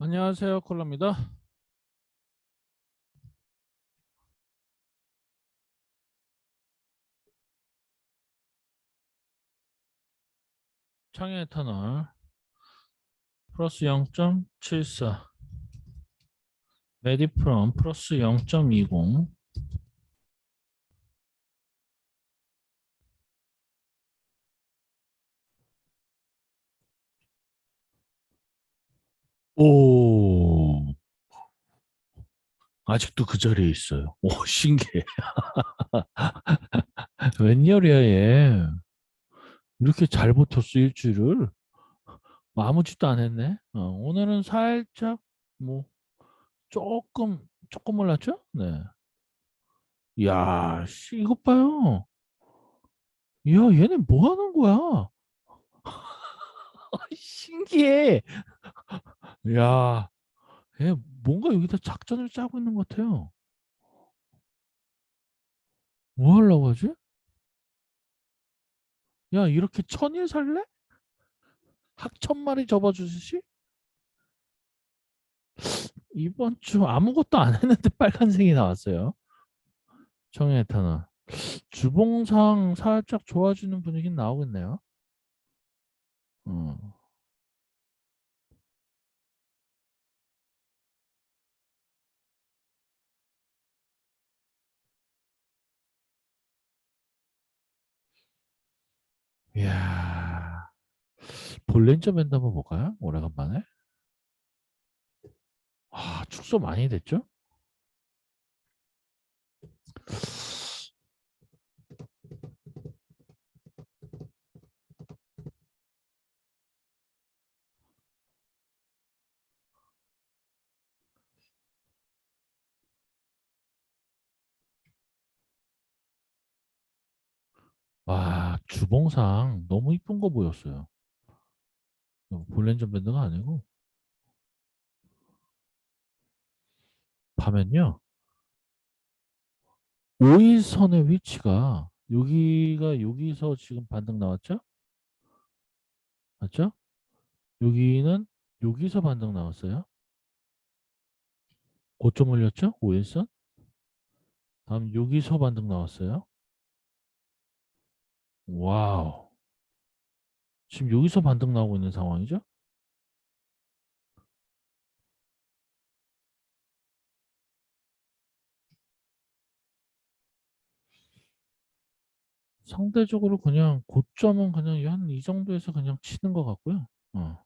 안녕하세요 콜라입니다. 창의 터널 플러스 0.74 메디프롬 플러스 0.20 오. 아직도 그 자리에 있어요. 오 신기해. 웬열이야 얘. 이렇게 잘 버텼어 일주일을? 뭐 아무 짓도 안 했네? 어, 오늘은 살짝 뭐 조금 조금 올랐죠? 네. 이야 씨 이것 봐요. 야 얘네 뭐 하는 거야? 신기해 야, 얘 뭔가 여기다 작전을 짜고 있는 것 같아요. 뭐 하려고 하지? 야, 이렇게 천일 살래? 학천 마리 접어주듯이? 이번 주 아무것도 안 했는데 빨간색이 나왔어요. 청해탄은 주봉상 살짝 좋아지는 분위기 나오겠네요. 어. 이야, 볼렌저 밴드 한번 볼까요? 오래간만에. 아, 축소 많이 됐죠? 와, 주봉상 너무 이쁜 거 보였어요. 볼렌저 밴드가 아니고. 봐면요. 5일선의 위치가 여기가 여기서 지금 반등 나왔죠? 맞죠? 여기는 여기서 반등 나왔어요. 고점 올렸죠? 5일선. 다음 여기서 반등 나왔어요. 와우. 지금 여기서 반등 나오고 있는 상황이죠? 상대적으로 그냥 고점은 그냥 한 이 정도에서 그냥 치는 것 같고요. 어.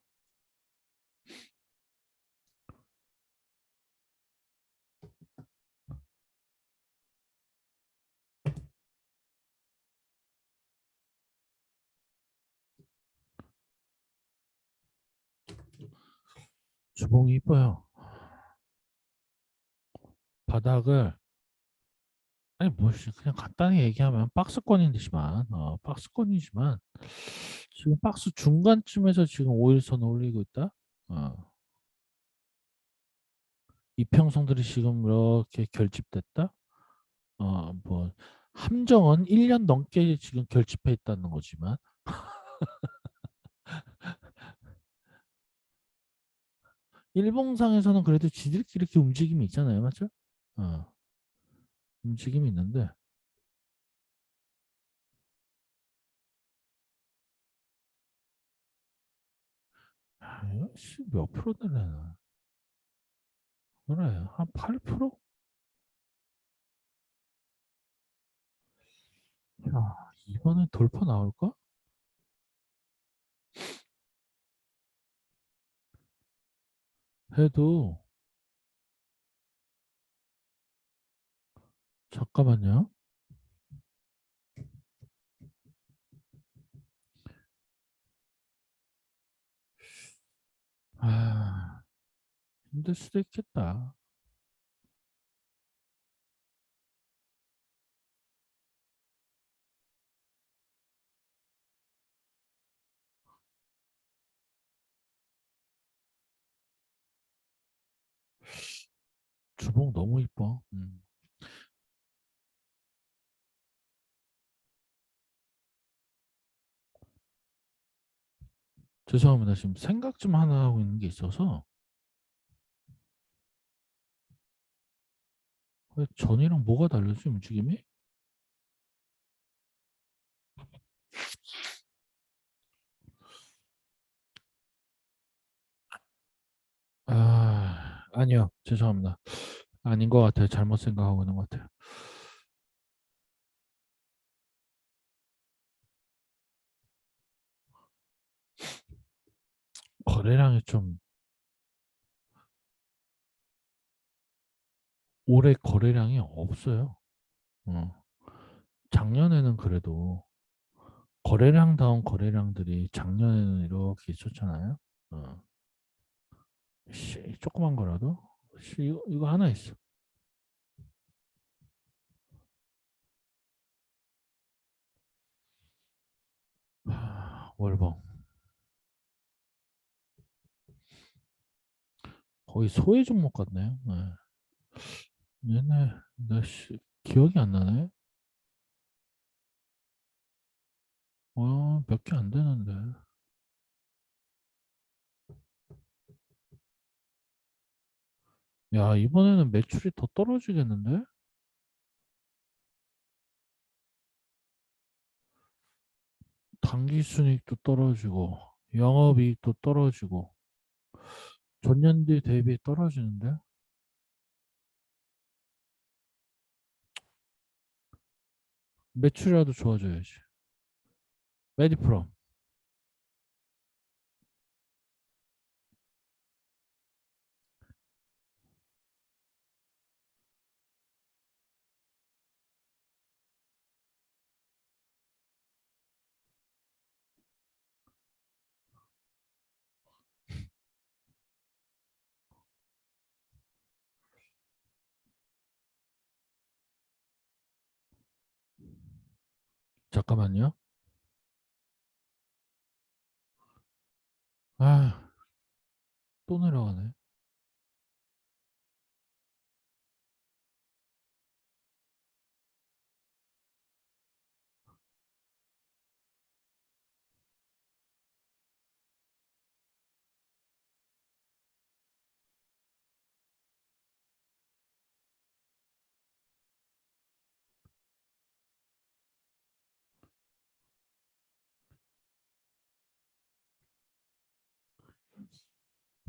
주봉이 이뻐요. 바닥을 아니 뭐 그냥 간단히 얘기하면 박스권이지만 어, 박스권이지만 지금 박스 중간쯤에서 지금 5일선 올리고 있다. 어. 이평선들이 지금 이렇게 결집됐다. 어, 뭐 함정은 1년 넘게 지금 결집해 있다는 거지만 일봉상에서는 그래도 지들끼리 이렇게 움직임이 있잖아요. 맞죠? 어. 움직임이 있는데 아, 몇 프로 되려나? 그래, 한 8%? 야, 이번에 돌파 나올까? 해도 잠깐만요. 아, 힘들 수도 있겠다. 주봉 너무 이뻐. 음. 죄송합니다. 지금 생각 좀 하나 하고 있는 게 있어서 왜 전이랑 뭐가 다르지 움직임이? 아 아니요 죄송합니다. 아닌 것 같아요. 잘못 생각하고 있는 것 같아요. 거래량이 좀 올해 거래량이 없어요. 어. 작년에는 그래도 거래량 다운 거래량들이 작년에는 이렇게 있었잖아요. 어. 씨, 조그만 거라도 씨, 이거, 이거 하나 있어. 하, 월봉 거의 소외 종목 같네요. 네. 옛날 나 씨, 기억이 안 나네. 어, 몇 개 안 되는데. 야, 이번에는 매출이 더 떨어지겠는데? 당기 순이익도 떨어지고 영업이익도 떨어지고 전년도 대비 떨어지는데? 매출이라도 좋아져야지. 메디프롬. 잠깐만요. 아, 또 내려가네.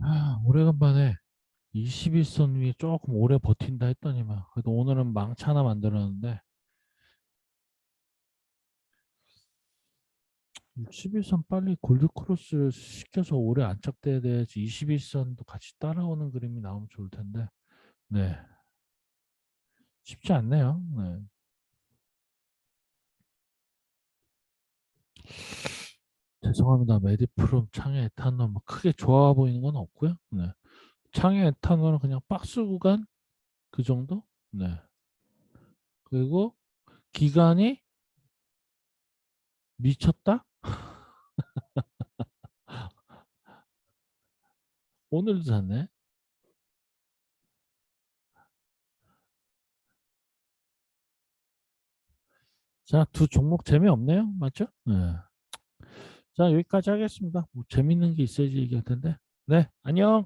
아, 오래간만에 21선 위에 조금 오래 버틴다 했더니만 그래도 오늘은 망치 하나 만들었는데. 61선 빨리 골드크로스를 시켜서 오래 안착돼야 돼야지 21선도 같이 따라오는 그림이 나오면 좋을 텐데. 네. 쉽지 않네요. 네. 죄송합니다 메디프롬 창의 에탄올 뭐 크게 좋아 보이는 건 없고요 네. 창의 에탄올은 그냥 박스 구간 그 정도 네 그리고 기간이 미쳤다 오늘도 샀네 자, 두 종목 재미없네요. 맞죠? 네. 자, 여기까지 하겠습니다. 뭐 재밌는 게 있어야지 얘기할 텐데. 네, 안녕.